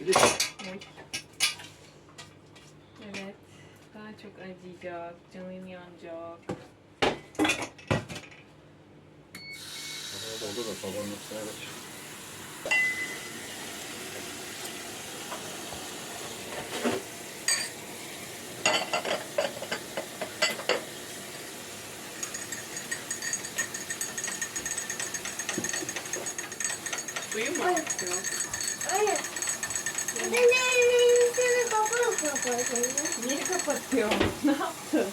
De. Evet. Daha çok acıyacak. Canım yanacak. Orada da babanın üstüne kaç. Suyu mu? Hayır. Yok. Hayır. Ben elini kapatayım. Niye kapatıyor? ne yaptın?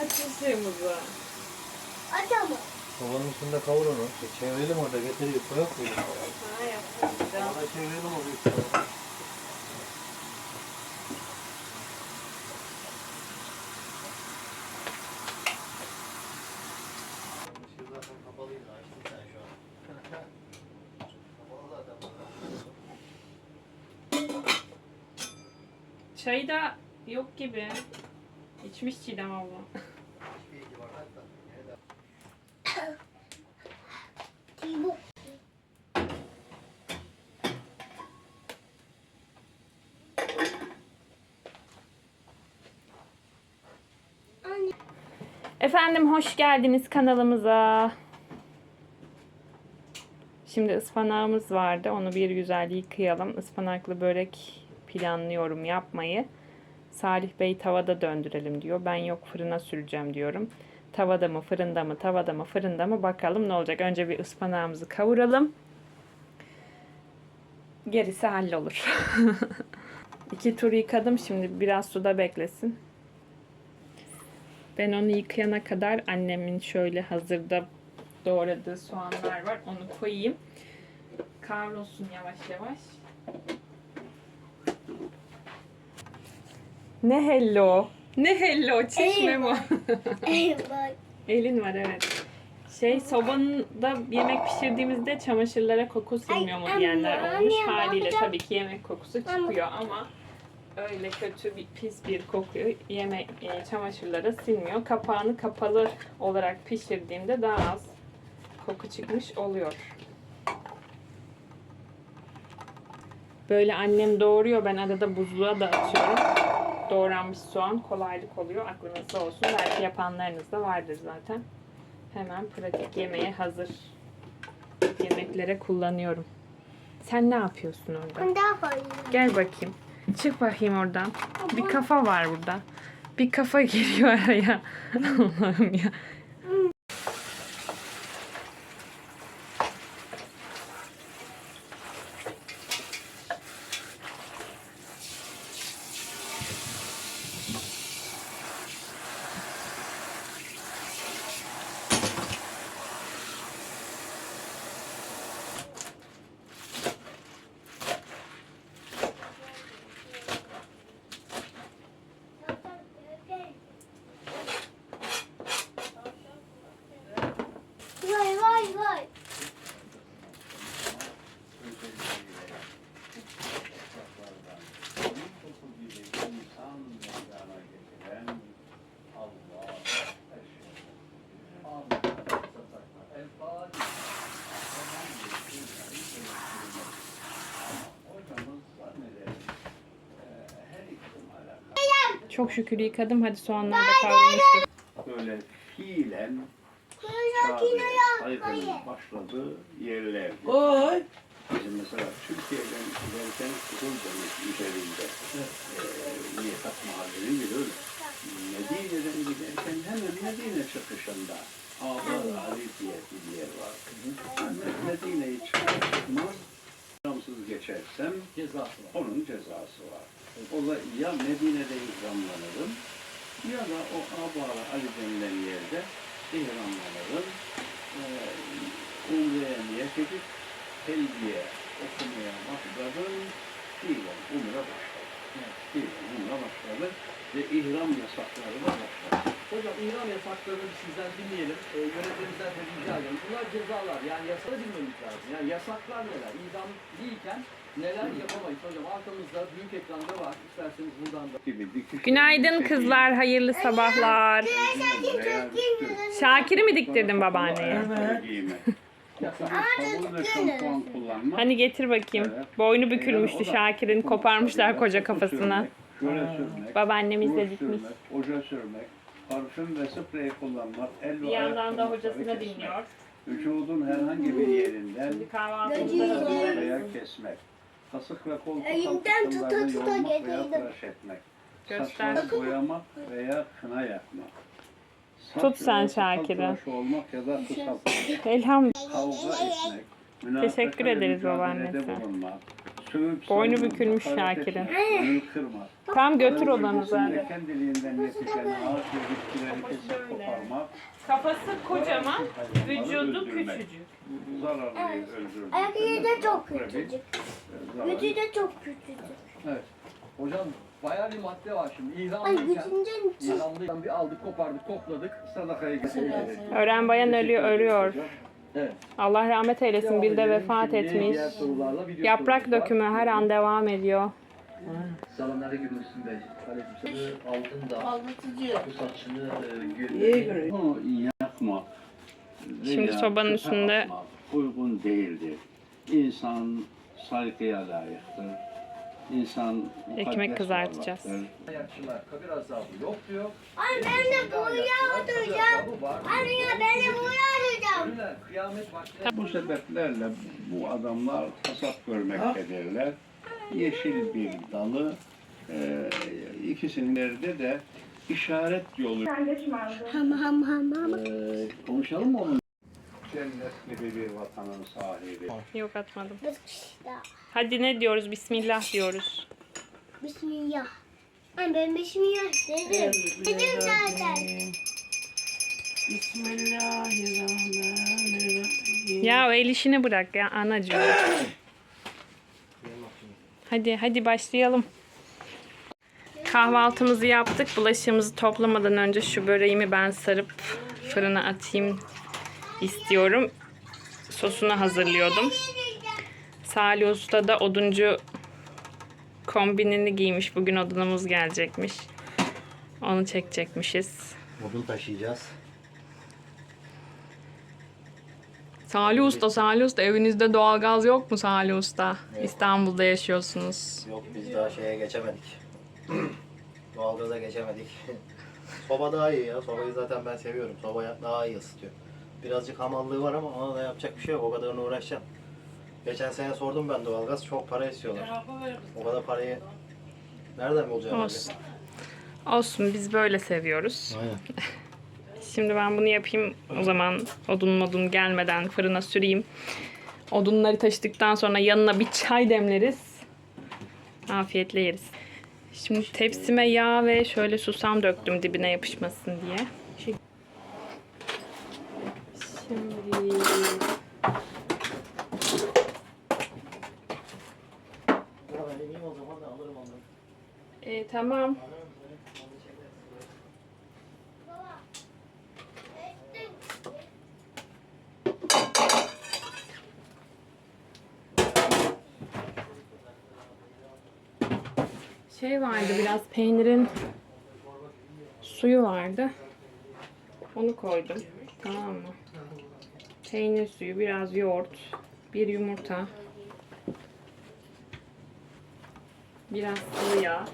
Aç ışığımızı. Aç ama. Babanın üstünde kavur onu. Çevirelim orada getirip koyak koyalım. Ha yapacağım. Orada çevirelim o büyük tarafa. Işığı zaten kapalıydı. Açtın sen şu an. Kapalı zaten. Çayı da yok gibi. Çiğdem abla. Efendim hoş geldiniz kanalımıza. Şimdi ıspanağımız vardı. Onu bir güzel yıkayalım. Ispanaklı börek planlıyorum yapmayı. Salih Bey tavada döndürelim diyor. Ben yok fırına süreceğim diyorum. Tavada mı, fırında mı, tavada mı, fırında mı bakalım ne olacak. Önce bir ıspanağımızı kavuralım. Gerisi hallolur. İki tur yıkadım. Şimdi biraz suda beklesin. Ben onu yıkayana kadar annemin şöyle hazırda doğradığı soğanlar var. Onu koyayım. Kavrulsun yavaş yavaş. Ne hello? Ne hello? Çekme mi? Bak. Elin var evet. Şey sobanında yemek pişirdiğimizde çamaşırlara koku silmiyor mu diyenler olmuş. Haliyle tabii ki yemek kokusu çıkıyor ama öyle kötü bir pis bir kokuyu yemek e, çamaşırlara silmiyor. Kapağını kapalı olarak pişirdiğimde daha az koku çıkmış oluyor. Böyle annem doğuruyor. Ben arada buzluğa da atıyorum. Doğranmış soğan kolaylık oluyor. Aklınızda olsun. Belki yapanlarınız da vardır zaten. Hemen pratik yemeğe hazır yemeklere kullanıyorum. Sen ne yapıyorsun orada? Daha koyayım. Gel bakayım. Çık bakayım oradan. Bir kafa var burada. Bir kafa giriyor araya. Allah'ım ya. Çok şükür yıkadım. Hadi soğanlar da kavrulmuştur. böyle fiilen koyayım. başladığı yerler. Oy! Bizim mesela Türkiye'den giderken Kızıldeniz'in üzerinde eee Niyetat Mahallenin bir öyle. Medine'den giderken hemen Medine çıkışında Ağlar Ali diye bir yer var. Ben Medine'yi çıkar çıkmaz Geçersem Cezası var. onun cezası var. O da ya Medine'de ihramlanırım ya da o Abara Ali denilen yerde ihramlanırım. Ee, Umre'ye niyet edip telbiye okumaya başladım. Fiilen umre başladı. Fiilen umre başladı ve ihram yasakları da başladı. Hocam İran yasaklarını sizden dinleyelim. E, yönetmenimizden de rica edelim. Bunlar cezalar. Yani yasaları bilmemiz lazım. Yani yasaklar neler? İdam değilken neler yapamayız hocam? Arkamızda büyük ekranda var. İsterseniz buradan da. Gibi dikiş- Günaydın kızlar. Hayırlı sabahlar. Veya üstü. Şakir'i mi diktirdin babaanneye? Ayakkabı giyme. şampuan. Hani getir bakayım. Boynu bükülmüştü Şakir'in. Koparmışlar koca sürmek, Şöyle sürmek. Babaannemiz de dikmiş. oje sürmek, parfüm ve sprey kullanmak, el ve Bir yandan da hocasını dinliyor. Vücudun herhangi bir yerinden hazırlarız. veya kesmek. Kasık ve kol Elimden tuta tuta yolmak veya getirdim. tıraş etmek. Göster. Saçları boyamak veya kına yakmak. Saç Tut sen veya sakal Şakir'i. tıraşı olmak ya da kısaltmak. Elhamdülillah. Kavga etmek. Teşekkür münakaşa ve ederiz mücadelede babaannesi. bulunmak, sövüp Boynu bükülmüş hakaret Şakir'in. etmek, gönül kırmak. Tam götür Karın odanıza bölgesinde. Kendiliğinden yetişen ağaç ve bitkileri kesip koparmak. Kafası kocaman, vücudu küçücük. Zararlıyı öldürmek. Ayak yeri de çok küçücük. Gücü de çok küçücük. Evet. Hocam bayağı bir madde var şimdi. Ay İhramlıyken, gücünden için. İhramlıyken bir aldık, kopardık, topladık. Sadakayı getirmek. Ören bayan ölüyor, örüyor. Evet. Allah rahmet eylesin. Bir de vefat etmiş. Yaprak dökümü her an devam ediyor. Selamünaleyküm Müslüm Bey. Aleykümselam. Aldın da Aldatıcı. bu saçını e, Neye gö- göre? Bunu yakmak Şimdi sobanın üstünde- atmak uygun değildir. İnsan saygıya layıktır. İnsan Ekmek mukaddes kızartacağız. varlıktır. Ayakçılar kabir azabı yok diyor. Ay ben de boya var. Anne ya ben de boya atacağım. Ölüler kıyamet vaktine Bu sebeplerle bu adamlar kasap görmektedirler. Yeşil bir dalı, e, ikisinin nerede de işaret yolu. Ham ham ham ham. Ee, konuşalım mı onun? Cennet gibi bir vatanın sahibi. Yok atmadım. Hadi ne diyoruz? Bismillah diyoruz. Bismillah. Anne ben bismillah dedim. Dedim zaten. Bismillahirrahmanirrahim. Ya o el işini bırak ya anacığım. Hadi hadi başlayalım. Kahvaltımızı yaptık. Bulaşığımızı toplamadan önce şu böreğimi ben sarıp fırına atayım istiyorum. Sosunu hazırlıyordum. Salih Usta da oduncu kombinini giymiş. Bugün odunumuz gelecekmiş. Onu çekecekmişiz. odun taşıyacağız. Salih Usta, Salih Usta evinizde doğalgaz yok mu Salih Usta? Yok. İstanbul'da yaşıyorsunuz. Yok biz daha şeye geçemedik. Doğalgaza geçemedik. Soba daha iyi ya. Sobayı zaten ben seviyorum. Soba daha iyi ısıtıyor. Birazcık hamallığı var ama ona da yapacak bir şey yok. O kadarını uğraşacağım. Geçen sene sordum ben doğalgaz. Çok para istiyorlar. O kadar parayı nereden bulacağım? Olsun. Olsun biz böyle seviyoruz. Aynen. Şimdi ben bunu yapayım. O zaman odun modun gelmeden fırına süreyim. Odunları taşıdıktan sonra yanına bir çay demleriz. Afiyetle yeriz. Şimdi tepsime yağ ve şöyle susam döktüm dibine yapışmasın diye. Şimdi Ya ben ineyim o zaman da alırım onları. e, tamam. Şey vardı biraz peynirin suyu vardı. Onu koydum. Tamam mı? Peynir suyu, biraz yoğurt, bir yumurta, biraz sıvı yağ.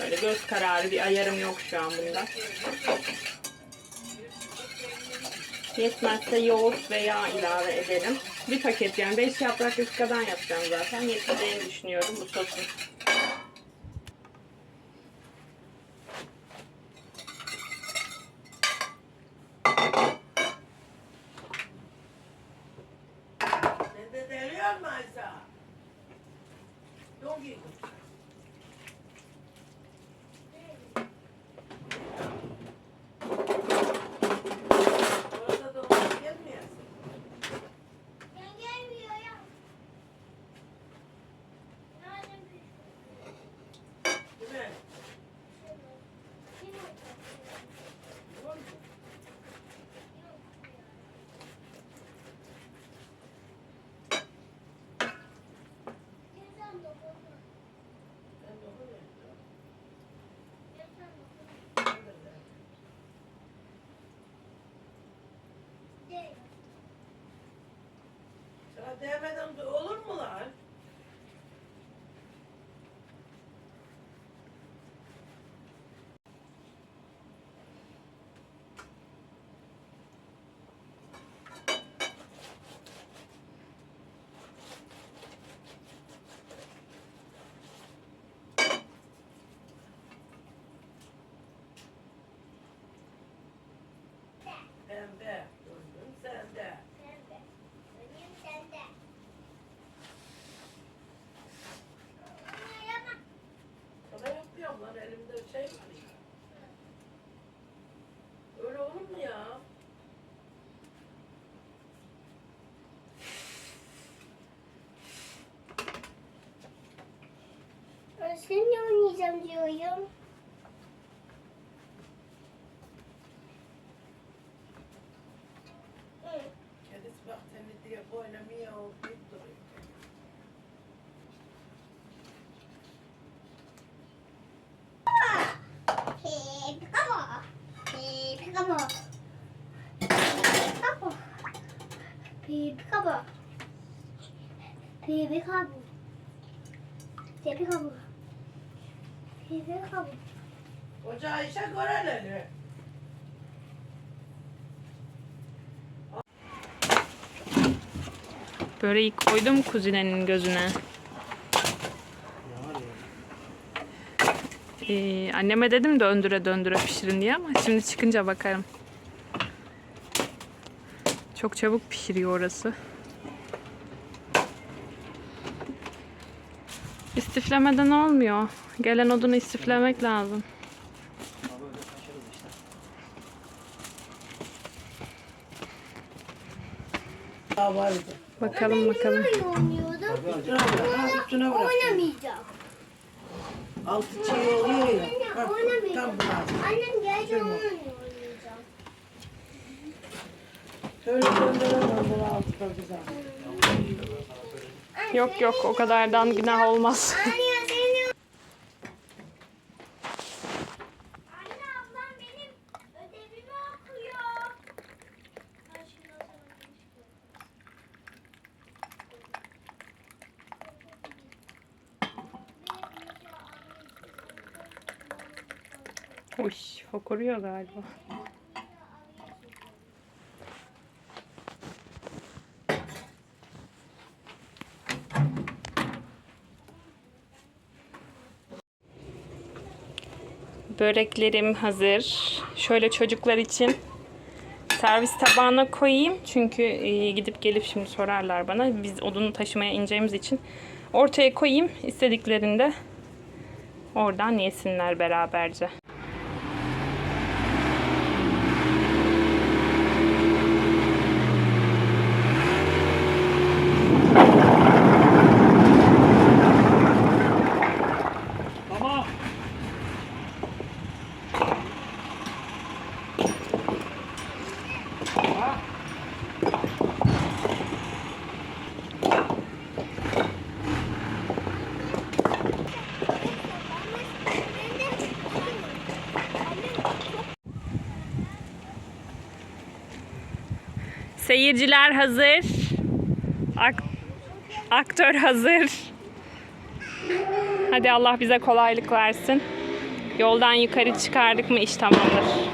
Böyle göz kararı bir ayarım yok şu an bunda. Yetmezse yoğurt ve yağ ilave ederim. Bir paket yani 5 yaprak ıskadan yapacağım zaten. Yeteceğini düşünüyorum bu sosun. Don't give Orada da olmaz, gelmiyorsun. Ben gelmiyor ya. Nerede bir- Ya demeden de olur mu lan? Pembe. Gözün sende. Benim sende. Sana yapıyorum lan elimde şey var ya. Öyle olur mu ya? Ben seninle oynayacağım diyorum. Hı. Kendisi bak seni diye boyuna miyav deyip duruyor. Peekaboo. Ocağı işe göreleri. Böreği koydum kuzinenin gözüne. Ee, anneme dedim döndüre döndüre pişirin diye ama şimdi çıkınca bakarım. Çok çabuk pişiriyor orası. İstiflemeden olmuyor. Gelen odunu istiflemek lazım. Ama böyle taşırız işte. Daha vardı. Bakalım bakalım. Ben oynuyordum. Üstüne bırak. Üstüne bırak. Oynamayacağım. Altı çiğ oluyor ya. Oynamayacağım. Tam buna. Annem geldi onunla oynayacağım. Şöyle döndüremem bunu altı da güzel. Yok yok o kadardan günah olmaz. Anne ablam benim ödevimi okuyor. Ben şimdi o zaman Uy, fokuruyor galiba. Böreklerim hazır. Şöyle çocuklar için servis tabağına koyayım. Çünkü e, gidip gelip şimdi sorarlar bana. Biz odunu taşımaya ineceğimiz için ortaya koyayım. İstediklerinde oradan yesinler beraberce. Seyirciler hazır. Ak- aktör hazır. Hadi Allah bize kolaylık versin. Yoldan yukarı çıkardık mı iş tamamdır.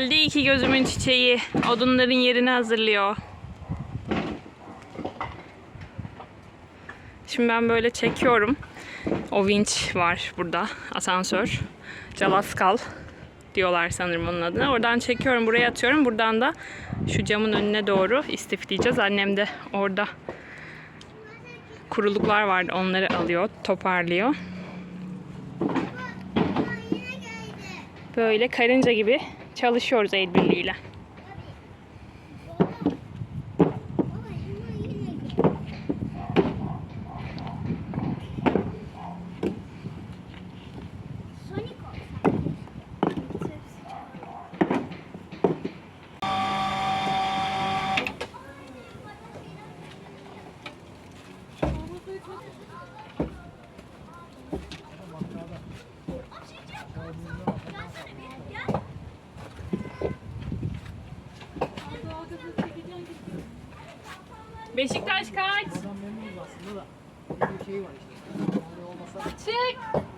Geldi iki gözümün çiçeği. Odunların yerini hazırlıyor. Şimdi ben böyle çekiyorum. O vinç var burada. Asansör. Calaskal diyorlar sanırım onun adına. Oradan çekiyorum buraya atıyorum. Buradan da şu camın önüne doğru istifleyeceğiz. Annem de orada kuruluklar vardı. Onları alıyor, toparlıyor. Böyle karınca gibi çalışıyoruz el birliğiyle. Beşiktaş kaç? Çık.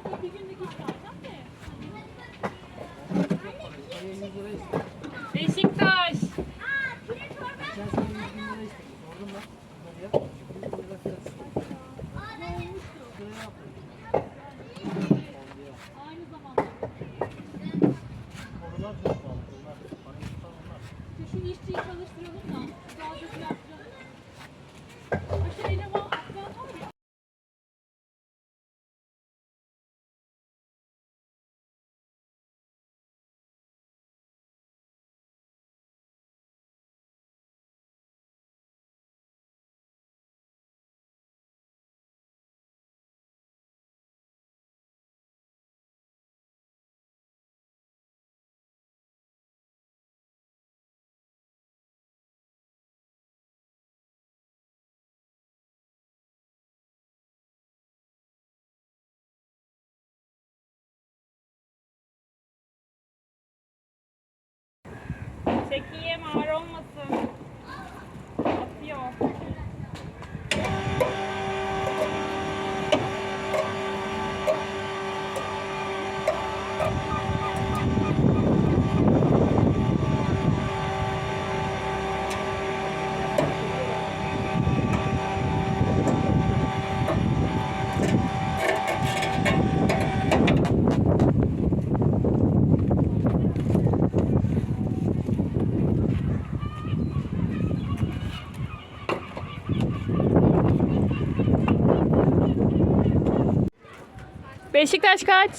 Beşiktaş kaç?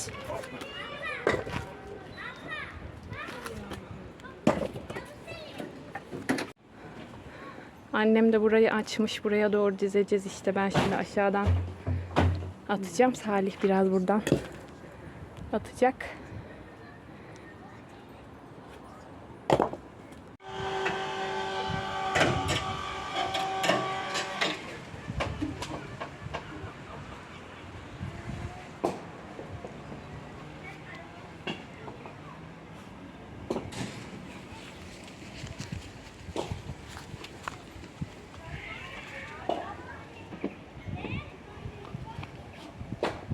Annem de burayı açmış. Buraya doğru dizeceğiz işte. Ben şimdi aşağıdan atacağım. Salih biraz buradan atacak.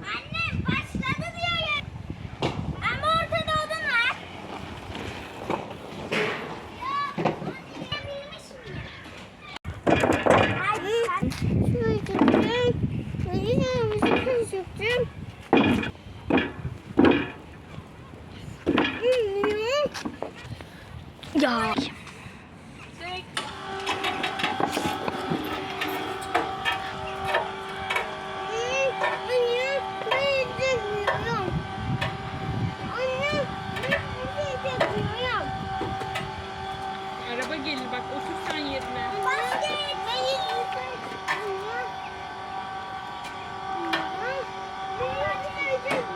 Annem başladı diyorum. Ama ortada odun var. Ya, onu yemiş miyim? Hadi sen. Şunu tuttum. Şunu tuttum. Ya. Anne, ben çekmiyorum. Anne, ben çekmiyorum. Araba gelir bak otur sen yerine. Basket.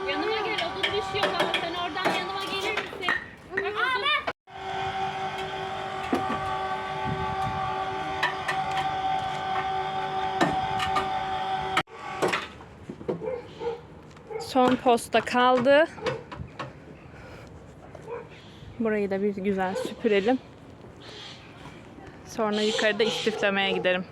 Yanıma gel odun düşüyor bana sen oradan yanıma gelir misin? Bak odun. Son posta kaldı. Burayı da bir güzel süpürelim. Sonra yukarıda istiflemeye giderim.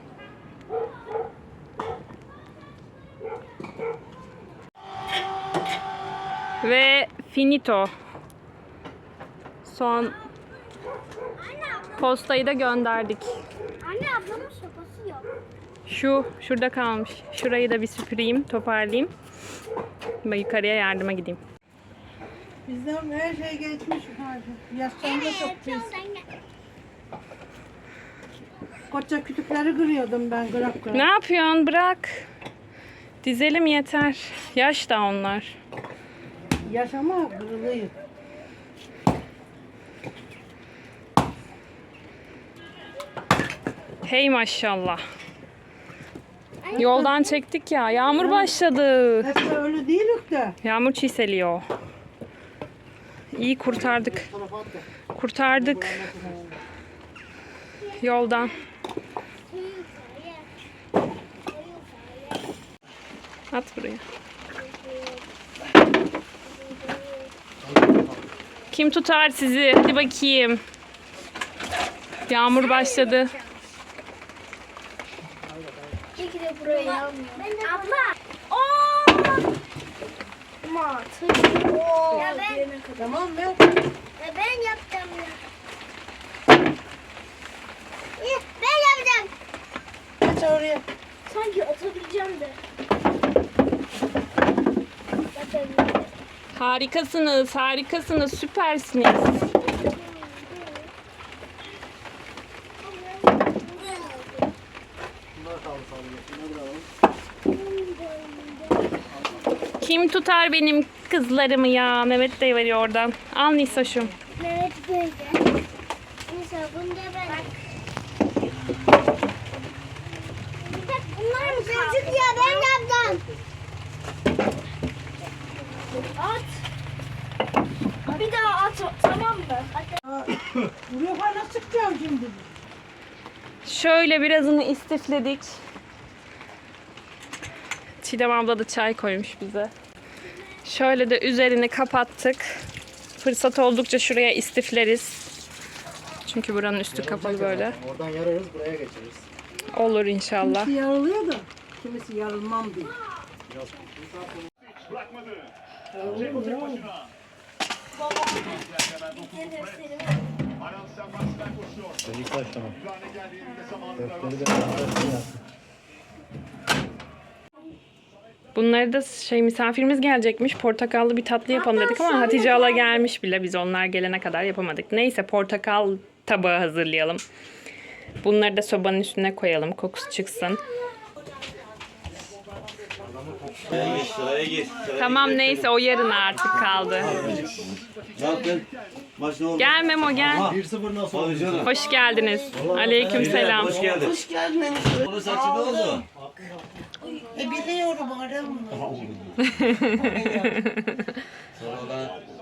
Ve finito. Son postayı da gönderdik. Anne ablamın sopası yok. Şu şurada kalmış. Şurayı da bir süpüreyim, toparlayayım. Ben yukarıya yardıma gideyim. Bizden her şey geçmiş hacı. Yaşlandı çok biz. Koça kütükleri kırıyordum ben kırak kırak. Ne yapıyorsun? Bırak. Dizelim yeter. Yaş da onlar. Yaşama kırılıyor. Hey maşallah. Yoldan çektik ya. Yağmur başladı. Hep de öyle değilik de. Yağmur çiseliyor. İyi kurtardık. Kurtardık. Yoldan. At buraya. Kim tutar sizi? Hadi bakayım. Yağmur başladı. İyi ki de buraya almıyor. Abla. Oo. Ma, Ya ben, Tamam ben ya ben yapacağım ya. Ben yapacağım. geç oraya. Sanki atabileceğim de. Harikasınız, harikasınız, süpersiniz. Bunlar kaldı sadece. Şunları da alalım. Kim tutar benim kızlarımı ya? Mehmet de veriyor oradan. Al Nisoş'um. Evet böyle. Mesela bunda ben. Bunlar mı ya ben yaptım. At. Bir daha at tamam mı? Buraya falan çıkacağım şimdi. Şöyle birazını istifledik. Çiğdem abla da çay koymuş bize. Şöyle de üzerini kapattık. Fırsat oldukça şuraya istifleriz. Çünkü buranın üstü kapalı böyle. Oradan yararız buraya geçiririz. Olur inşallah. Kimisi yarılıyor da. Kimisi yarılmam diyor. Çocuklar tamam. Köfteleri de. Bunları da şey misafirimiz gelecekmiş. Portakallı bir tatlı yapalım dedik ama Hatice hala gelmiş bile. Biz onlar gelene kadar yapamadık. Neyse portakal tabağı hazırlayalım. Bunları da sobanın üstüne koyalım. Kokusu çıksın. Sıraya gir, sıraya gir. Sıraya Tamam gir. neyse o yarına artık kaldı. Ne yaptın? Maç ne oldu? Gel Memo gel. 1-0 nasıl oldu? Canım. Hoş geldiniz. Aleyküm selam. Hoş geldin. Hoş geldin. Onun saçı ne oldu? E biliyorum aramı.